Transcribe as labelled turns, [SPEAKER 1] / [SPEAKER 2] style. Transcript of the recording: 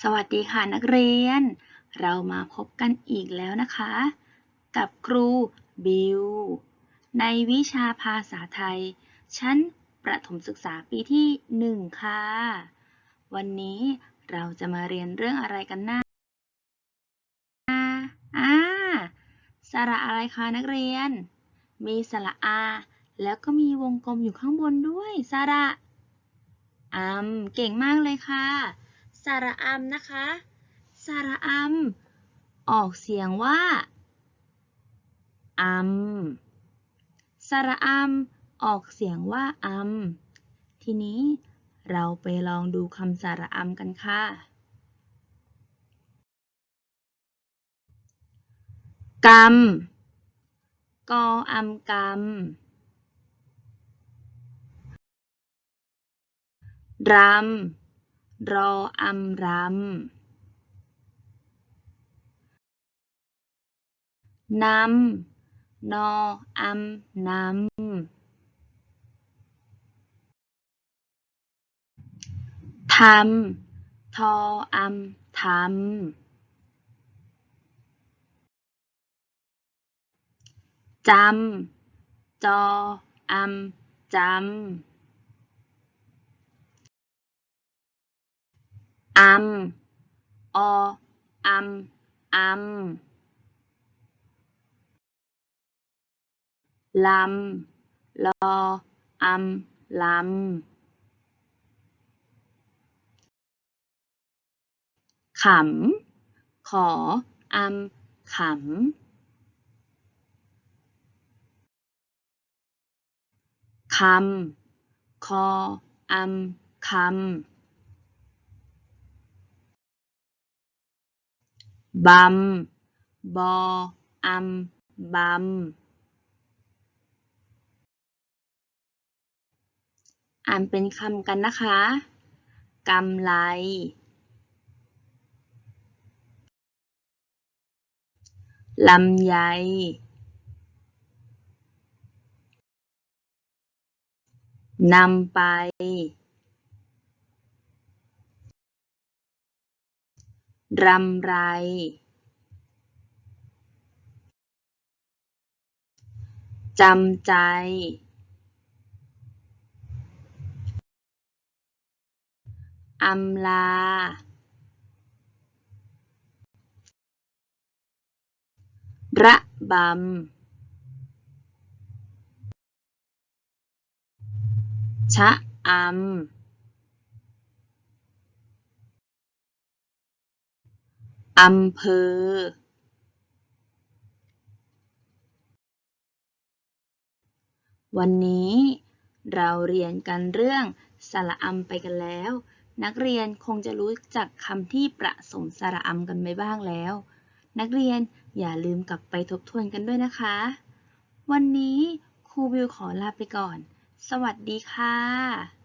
[SPEAKER 1] สวัสดีค่ะนักเรียน เรามาพบกันอีกแล้วนะคะ กับครูบิว ในวิชาภาษาไทย ชั้นประถมศึกษาปีที่หนึ่งค่ะ วันนี้เราจะมาเรียนเรื่องอะไรกันนะอ่าสระอะไรคะนักเรียน มีสระอา แล้วก็มีวงกลมอยู่ข้างบนด้วยสระอัมเก่งมากเลยค่ะ สระอัมนะคะ สระอัม ออกเสียงว่า อัม สระอัม ออกเสียงว่าอัม ทีนี้เราไปลองดูคำสระอัมกันค่ะ กรรม กออัมกรรม รำ รออำรำนำนออำนำทำทออำทำจำจออำจำ อำออำอำลำ ลออำลำ ขำ ขออำขำ คำ คออำคำ บำ บออำ บำ อ่านเป็นคำกันนะคะกำไลลำไย นำไป รำไร จำใจ อำลา ระบำ ชะอำ อำเภอวันนี้เราเรียนกันเรื่องสระอำไปกันแล้ว นักเรียนคงจะรู้จักคำที่ประสมสระอำกันไปบ้างแล้ว นักเรียนอย่าลืมกลับไปทบทวนกันด้วยนะคะ วันนี้ครูวิวขอลาไปก่อน สวัสดีค่ะ